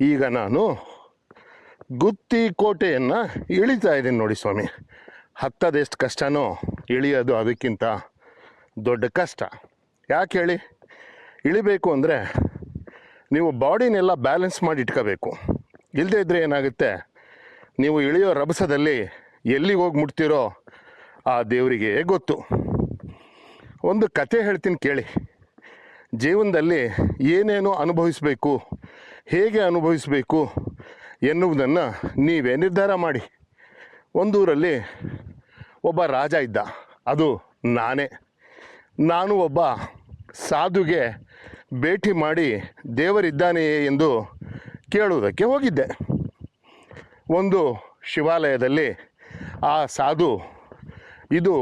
ಈಗ ನಾನು ಗುತ್ತಿ ಕೋಟೆಯನ್ನು ಇಳಿತಾ ಇದ್ದೀನಿ ನೋಡಿ ಸ್ವಾಮಿ. ಹತ್ತದೆಷ್ಟು ಕಷ್ಟನೋ ಇಳಿಯೋದು ಅದಕ್ಕಿಂತ ದೊಡ್ಡ ಕಷ್ಟ. ಯಾಕೆ ಹೇಳಿ? ಇಳಿಬೇಕು ಅಂದರೆ ನೀವು ಬಾಡಿನೆಲ್ಲ ಬ್ಯಾಲೆನ್ಸ್ ಮಾಡಿ ಇಟ್ಕೋಬೇಕು. ಇಲ್ಲದೇ ಇದ್ದರೆ ಏನಾಗುತ್ತೆ? ನೀವು ಇಳಿಯೋ ರಭಸದಲ್ಲಿ ಎಲ್ಲಿಗೆ ಹೋಗಿ ಮುಟ್ತೀರೋ ಆ ದೇವರಿಗೆ ಗೊತ್ತು. ಒಂದು ಕತೆ ಹೇಳ್ತೀನಿ ಕೇಳಿ. ಜೀವನದಲ್ಲಿ ಏನೇನು ಅನುಭವಿಸಬೇಕು ಹೇಗೆ ಅನುಭವಿಸಬೇಕು ಎನ್ನುವುದನ್ನು ನೀವೇ ನಿರ್ಧಾರ ಮಾಡಿ. ಒಂದೂರಲ್ಲಿ ಒಬ್ಬ ರಾಜ ಇದ್ದ, ಅದು ನಾನೇ. ನಾನು ಒಬ್ಬ ಸಾಧುಗೆ ಭೇಟಿ ಮಾಡಿ ದೇವರಿದ್ದಾನೆಯೇ ಎಂದು ಕೇಳುವುದಕ್ಕೆ ಹೋಗಿದ್ದೆ. ಒಂದು ಶಿವಾಲಯದಲ್ಲಿ ಆ ಸಾಧು, ಇದು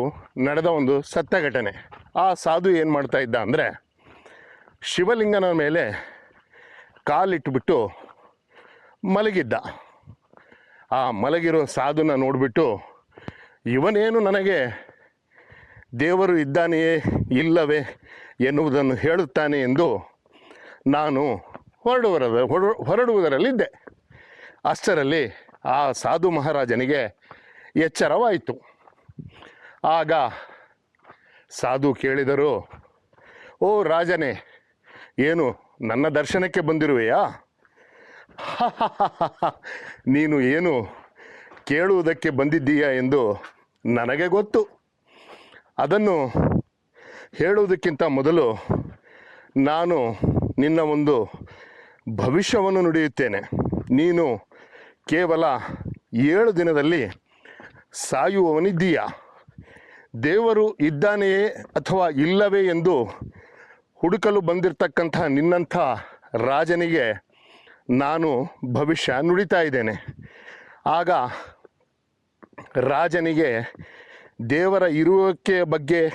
ನಡೆದ ಒಂದು ಸತ್ಯ ಘಟನೆ ಆ ಸಾಧು ಏನು ಮಾಡ್ತಾ ಇದ್ದ ಅಂದರೆ, ಶಿವಲಿಂಗನ ಮೇಲೆ ಕಾಲಿಟ್ಟುಬಿಟ್ಟು ಮಲಗಿದ್ದ. ಆ ಮಲಗಿರೋ ಸಾಧುನ ನೋಡಿಬಿಟ್ಟು, ಇವನೇನು ನನಗೆ ದೇವರು ಇದ್ದಾನೆಯೇ ಇಲ್ಲವೇ ಎನ್ನುವುದನ್ನು ಹೇಳುತ್ತಾನೆ ಎಂದು ನಾನು ಹೊರಡುವರ, ಹೊರ, ಹೊರಡುವುದರಲ್ಲಿದ್ದೆ. ಅಷ್ಟರಲ್ಲಿ ಆ ಸಾಧು ಮಹಾರಾಜನಿಗೆ ಎಚ್ಚರವಾಯಿತು. ಆಗ ಸಾಧು ಕೇಳಿದರು, ಓ ರಾಜನೇ, ಏನು ನನ್ನ ದರ್ಶನಕ್ಕೆ ಬಂದಿರುವೆಯಾ? ನೀನು ಏನು ಕೇಳುವುದಕ್ಕೆ ಬಂದಿದ್ದೀಯಾ ಎಂದು ನನಗೆ ಗೊತ್ತು. ಅದನ್ನು ಹೇಳುವುದಕ್ಕಿಂತ ಮೊದಲು ನಾನು ನಿನ್ನ ಒಂದು ಭವಿಷ್ಯವನ್ನು ನುಡಿಯುತ್ತೇನೆ. ನೀನು ಕೇವಲ ಏಳು ದಿನದಲ್ಲಿ ಸಾಯುವವನಿದ್ದೀಯಾ? ದೇವರು ಇದ್ದಾನೆಯೇ ಅಥವಾ ಇಲ್ಲವೇ ಎಂದು ಹುಡುಕಲು ಬಂದಿರತಕ್ಕಂಥ ನಿನ್ನಂಥ ರಾಜನಿಗೆ ನಾನು ಭವಿಷ್ಯ ನುಡಿತಾ ಇದ್ದೇನೆ. ಆಗ ರಾಜನಿಗೆ ದೇವರ ಇರುವಿಕೆಯ ಬಗ್ಗೆ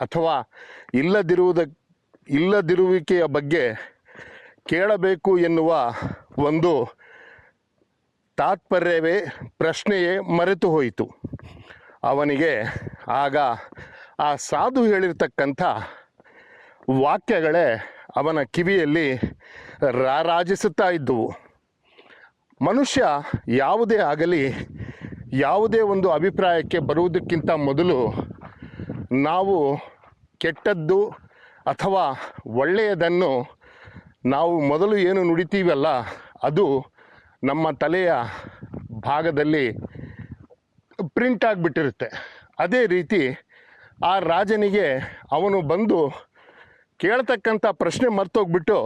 ಅಥವಾ ಇಲ್ಲದಿರುವುದ, ಇಲ್ಲದಿರುವಿಕೆಯ ಬಗ್ಗೆ ಕೇಳಬೇಕು ಎನ್ನುವ ಒಂದು ತಾತ್ಪರ್ಯವೇ ಪ್ರಶ್ನೆಯೇ ಮರೆತು ಹೋಯಿತು. ಅವನಿಗೆ ಆಗ ಆ ಸಾಧು ಹೇಳಿರ್ತಕ್ಕಂಥ ವಾಕ್ಯಗಳೇ ಅವನ ಕಿವಿಯಲ್ಲಿ ರಾರಾಜಿಸುತ್ತಾ ಇದ್ದುವು. ಮನುಷ್ಯ ಯಾವುದೇ ಆಗಲಿ, ಯಾವುದೇ ಒಂದು ಅಭಿಪ್ರಾಯಕ್ಕೆ ಬರುವುದಕ್ಕಿಂತ ಮೊದಲು ನಾವು ಕೆಟ್ಟದ್ದು ಅಥವಾ ಒಳ್ಳೆಯದನ್ನು ನಾವು ಮೊದಲು ಏನು ನುಡಿತೀವಲ್ಲ, ಅದು ನಮ್ಮ ತಲೆಯ ಭಾಗದಲ್ಲಿ ಪ್ರಿಂಟ್ ಆಗಿಬಿಟ್ಟಿರುತ್ತೆ. ಅದೇ ರೀತಿ ಆ ರಾಜನಿಗೆ ಅವನು ಬಂದು ಕೇಳ್ತಕ್ಕಂಥ ಪ್ರಶ್ನೆ ಮರ್ತೋಗ್ಬಿಟ್ಟು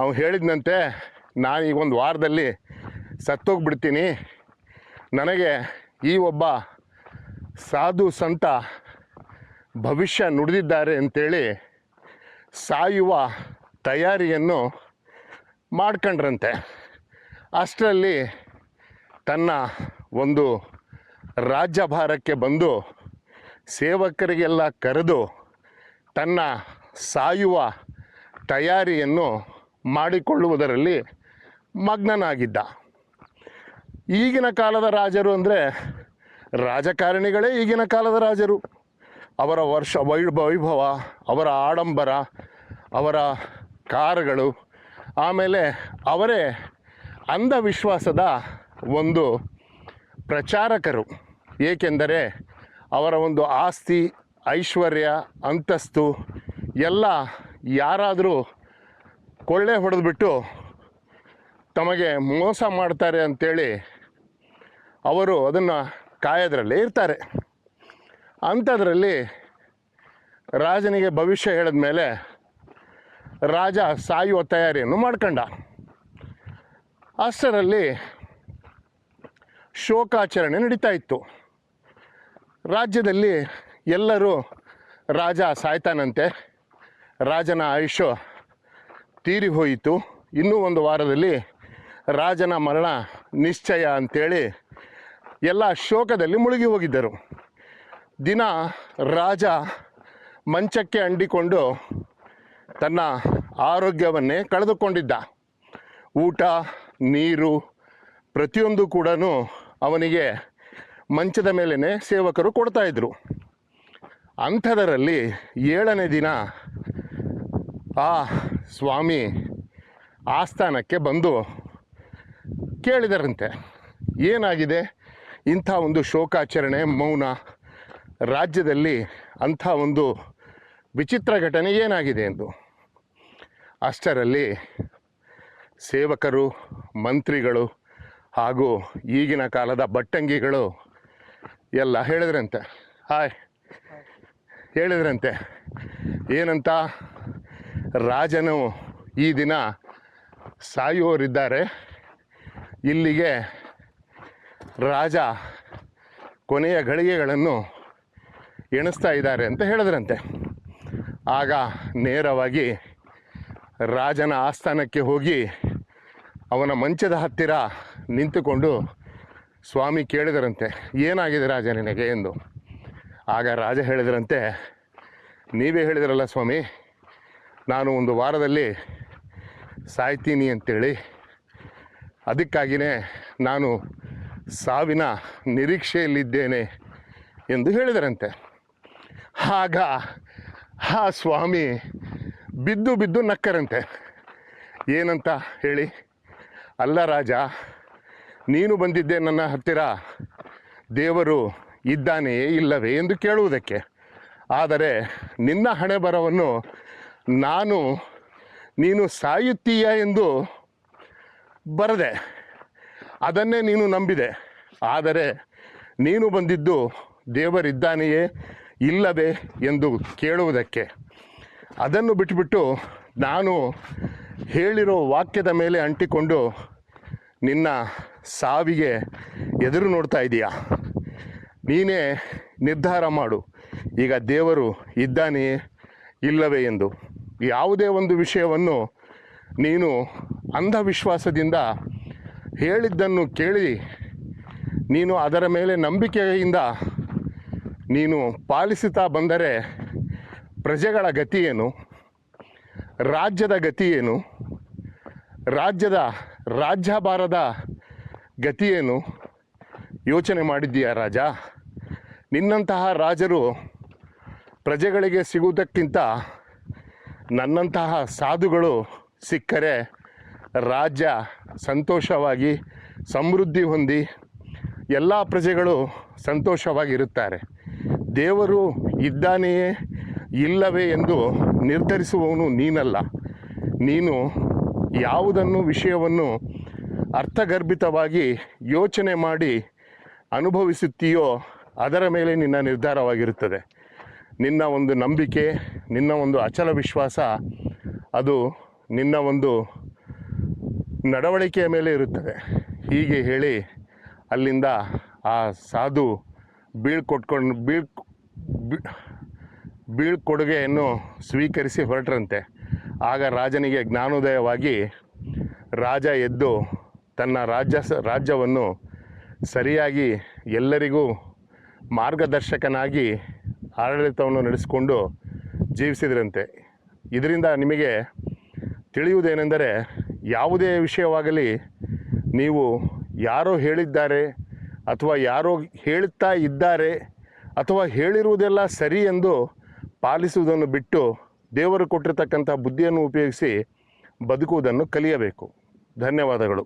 ಅವನು ಹೇಳಿದ್ನಂತೆ, ನಾನು ಈಗ ಒಂದು ವಾರದಲ್ಲಿ ಸತ್ತೋಗ್ಬಿಡ್ತೀನಿ. ನನಗೆ ಈ ಒಬ್ಬ ಸಾಧು ಸಂತ ಭವಿಷ್ಯ ನುಡಿದಿದ್ದಾರೆ ಅಂತೇಳಿ ಸಾಯುವ ತಯಾರಿಯನ್ನು ಮಾಡ್ಕೊಂಡ್ರಂತೆ. ಅಷ್ಟರಲ್ಲಿ ತನ್ನ ಒಂದು ರಾಜ್ಯಭಾರಕ್ಕೆ ಬಂದು ಸೇವಕರಿಗೆಲ್ಲ ಕರೆದು ತನ್ನ ಸಾಯುವ ತಯಾರಿಯನ್ನು ಮಾಡಿಕೊಳ್ಳುವುದರಲ್ಲಿ ಮಗ್ನನಾಗಿದ್ದ. ಈಗಿನ ಕಾಲದ ರಾಜರು ಅಂದರೆ ರಾಜಕಾರಣಿಗಳೇ ಈಗಿನ ಕಾಲದ ರಾಜರು. ಅವರ ವರ್ಷ ವೈ ವೈಭವ, ಅವರ ಆಡಂಬರ, ಅವರ ಕಾರುಗಳು, ಆಮೇಲೆ ಅವರೇ ಅಂಧವಿಶ್ವಾಸದ ಒಂದು ಪ್ರಚಾರಕರು. ಏಕೆಂದರೆ ಅವರ ಒಂದು ಆಸ್ತಿ, ಐಶ್ವರ್ಯ, ಅಂತಸ್ತು ಎಲ್ಲ ಯಾರಾದರೂ ಕೊಳ್ಳೆ ಹೊಡೆದ್ಬಿಟ್ಟು ತಮಗೆ ಮೋಸ ಮಾಡ್ತಾರೆ ಅಂಥೇಳಿ ಅವರು ಅದನ್ನು ಕಾಯೋದ್ರಲ್ಲೇ ಇರ್ತಾರೆ. ಅಂಥದ್ರಲ್ಲಿ ರಾಜನಿಗೆ ಭವಿಷ್ಯ ಹೇಳಿದ ಮೇಲೆ ರಾಜ ಸಾಯುವ ತಯಾರಿಯನ್ನು ಮಾಡ್ಕೊಂಡ. ಅಷ್ಟರಲ್ಲಿ ಶೋಕಾಚರಣೆ ನಡೀತಾ ಇತ್ತು. ರಾಜ್ಯದಲ್ಲಿ ಎಲ್ಲರೂ ರಾಜ ಸಾಯ್ತಾನಂತೆ. ರಾಜನ ಆಯುಷ್ಯ ತೀರಿ ಹೋಯಿತು. ಇನ್ನೂ ಒಂದು ವಾರದಲ್ಲಿ ರಾಜನ ಮರಣ ನಿಶ್ಚಯ ಅಂತೇಳಿ ಎಲ್ಲ ಶೋಕದಲ್ಲಿ ಮುಳುಗಿ ಹೋಗಿದ್ದರು. ದಿನ ರಾಜ ಮಂಚಕ್ಕೆ ಅಂಟಿಕೊಂಡು ತನ್ನ ಆರೋಗ್ಯವನ್ನೇ ಕಳೆದುಕೊಂಡಿದ್ದ. ಊಟ, ನೀರು ಪ್ರತಿಯೊಂದು ಕೂಡ ಅವನಿಗೆ ಮಂಚದ ಮೇಲೇ ಸೇವಕರು ಕೊಡ್ತಾಯಿದ್ರು ಅಂಥದರಲ್ಲಿ ಏಳನೇ ದಿನ ಆ, ಸ್ವಾಮಿ, ಆಸ್ಥಾನಕ್ಕೆ ಬಂದು ಕೇಳಿದರಂತೆ. ಏನಾಗಿದೆ? ಇಂಥ ಒಂದು ಶೋಕಾಚರಣೆ, ಮೌನ, ರಾಜ್ಯದಲ್ಲಿ ಅಂಥ ಒಂದು ವಿಚಿತ್ರ ಘಟನೆ ಏನಾಗಿದೆ ಎಂದು? ಅಷ್ಟರಲ್ಲಿ ಸೇವಕರು, ಮಂತ್ರಿಗಳು ಹಾಗೂ ಈಗಿನ ಕಾಲದ ಬಟ್ಟಂಗಿಗಳು ಎಲ್ಲ ಹೇಳಿದ್ರಂತೆ. ಹಾಯ್. ಹೇಳಿದ್ರಂತೆ. ಏನಂತ? ರಾಜನು ಈ ದಿನ ಸಾಯುವವರಿದ್ದಾರೆ. ಇಲ್ಲಿಗೆ ರಾಜ ಕೊನೆಯ ಗಳಿಗೆಗಳನ್ನು ಎಣಿಸ್ತಾ ಇದ್ದಾರೆ ಅಂತ ಹೇಳಿದ್ರಂತೆ. ಆಗ ನೇರವಾಗಿ ರಾಜನ ಆಸ್ಥಾನಕ್ಕೆ ಹೋಗಿ ಅವನ ಮಂಚದ ಹತ್ತಿರ ನಿಂತುಕೊಂಡು ಸ್ವಾಮಿ ಕೇಳಿದರಂತೆ, ಏನಾಗಿದೆ ರಾಜ ನಿನಗೆ? ಎಂದು. ಆಗ ರಾಜ ಹೇಳಿದರಂತೆ, ನೀವೇ ಹೇಳಿದ್ರಲ್ಲ ಸ್ವಾಮಿ ನಾನು ಒಂದು ವಾರದಲ್ಲಿ ಸಾಯ್ತೀನಿ ಅಂತೇಳಿ. ಅದಕ್ಕಾಗಿಯೇ ನಾನು ಸಾವಿನ ನಿರೀಕ್ಷೆಯಲ್ಲಿದ್ದೇನೆ ಎಂದು ಹೇಳಿದರಂತೆ. ಆಗ ಆ ಸ್ವಾಮಿ ಬಿದ್ದು ಬಿದ್ದು ನಕ್ಕರಂತೆ. ಏನಂತ ಹೇಳಿ, ಅಲ್ಲ ರಾಜ, ನೀನು ಬಂದಿದ್ದೆ ನನ್ನ ಹತ್ತಿರ. ದೇವರು ಇದ್ದಾನೆಯೇ ಇಲ್ಲವೇ? ಎಂದು ಕೇಳುವುದಕ್ಕೆ. ಆದರೆ ನಿನ್ನ ಹಣೆ ಬರವನ್ನು ನಾನು, ನೀನು ಸಾಯುತ್ತೀಯ ಎಂದು ಬರದೆ, ಅದನ್ನೇ ನೀನು ನಂಬಿದೆ. ಆದರೆ ನೀನು ಬಂದಿದ್ದು ದೇವರಿದ್ದಾನೆಯೇ ಇಲ್ಲವೇ ಎಂದು ಕೇಳುವುದಕ್ಕೆ. ಅದನ್ನು ಬಿಟ್ಟುಬಿಟ್ಟು ನಾನು ಹೇಳಿರೋ ವಾಕ್ಯದ ಮೇಲೆ ಅಂಟಿಕೊಂಡು ನಿನ್ನ ಸಾವಿಗೆ ಎದುರು ನೋಡ್ತಾ ಇದ್ದೀಯಾ ನೀನೇ ನಿರ್ಧಾರ ಮಾಡು. ಈಗ ದೇವರು ಇದ್ದಾನೆಯೇ ಇಲ್ಲವೇ ಎಂದು. ಯಾವುದೇ ಒಂದು ವಿಷಯವನ್ನು ನೀನು ಅಂಧವಿಶ್ವಾಸದಿಂದ ಹೇಳಿದ್ದನ್ನು ಕೇಳಿ ನೀನು ಅದರ ಮೇಲೆ ನಂಬಿಕೆಯಿಂದ ನೀನು ಪಾಲಿಸುತ್ತಾ ಬಂದರೆ ಪ್ರಜೆಗಳ ಏನು? ರಾಜ್ಯದ ಗತಿ ಏನು? ರಾಜ್ಯದ ರಾಜ್ಯಭಾರದ ಗತಿ ಏನು? ಯೋಚನೆ ಮಾಡಿದ್ದೀಯಾ ರಾಜ? ನಿನ್ನಂತಹ ರಾಜರು ಪ್ರಜೆಗಳಿಗೆ ಸಿಗುವುದಕ್ಕಿಂತ ನನ್ನಂತಹ ಸಾಧುಗಳು ಸಿಕ್ಕರೆ ರಾಜ್ಯ ಸಂತೋಷವಾಗಿ ಸಮೃದ್ಧಿ ಹೊಂದಿ ಎಲ್ಲ ಪ್ರಜೆಗಳು ಸಂತೋಷವಾಗಿರುತ್ತಾರೆ. ದೇವರು ಇದ್ದಾನೆಯೇ ಇಲ್ಲವೇ ಎಂದು ನಿರ್ಧರಿಸುವವನು ನೀನಲ್ಲ. ನೀನು ಯಾವುದನ್ನು ವಿಷಯವನ್ನು ಅರ್ಥಗರ್ಭಿತವಾಗಿ ಯೋಚನೆ ಮಾಡಿ ಅನುಭವಿಸುತ್ತೀಯೋ ಅದರ ಮೇಲೆ ನಿನ್ನ ನಿರ್ಧಾರವಾಗಿರುತ್ತದೆ. ನಿನ್ನ ಒಂದು ನಂಬಿಕೆ, ನಿನ್ನ ಒಂದು ಅಚಲ ವಿಶ್ವಾಸ, ಅದು ನಿನ್ನ ಒಂದು ನಡವಳಿಕೆಯ ಮೇಲೆ ಇರುತ್ತದೆ. ಹೀಗೆ ಹೇಳಿ ಅಲ್ಲಿಂದ ಆ ಸಾಧು ಬೀಳ್ಕೊಟ್ಕೊಂಡು, ಬೀಳ್ ಬೀಳ್ಕೊಡುಗೆಯನ್ನು ಸ್ವೀಕರಿಸಿ ಹೊರಟ್ರಂತೆ. ಆಗ ರಾಜನಿಗೆ ಜ್ಞಾನೋದಯವಾಗಿ ರಾಜ ಎದ್ದು ತನ್ನ ರಾಜ್ಯ, ರಾಜ್ಯವನ್ನು ಸರಿಯಾಗಿ ಎಲ್ಲರಿಗೂ ಮಾರ್ಗದರ್ಶಕನಾಗಿ ಆಡಳಿತವನ್ನು ನಡೆಸಿಕೊಂಡು ಜೀವಿಸಿದ್ರಂತೆ. ಇದರಿಂದ ನಿಮಗೆ ತಿಳಿಯುವುದೇನೆಂದರೆ ಯಾವುದೇ ವಿಷಯವಾಗಲಿ ನೀವು ಯಾರೋ ಹೇಳಿದ್ದಾರೆ ಅಥವಾ ಯಾರೋ ಹೇಳುತ್ತಾ ಇದ್ದಾರೆ ಅಥವಾ ಹೇಳಿರುವುದೆಲ್ಲ ಸರಿ ಎಂದು ಪಾಲಿಸುವುದನ್ನು ಬಿಟ್ಟು ದೇವರು ಕೊಟ್ಟಿರತಕ್ಕಂಥ ಬುದ್ಧಿಯನ್ನು ಉಪಯೋಗಿಸಿ ಬದುಕುವುದನ್ನು ಕಲಿಯಬೇಕು. ಧನ್ಯವಾದಗಳು.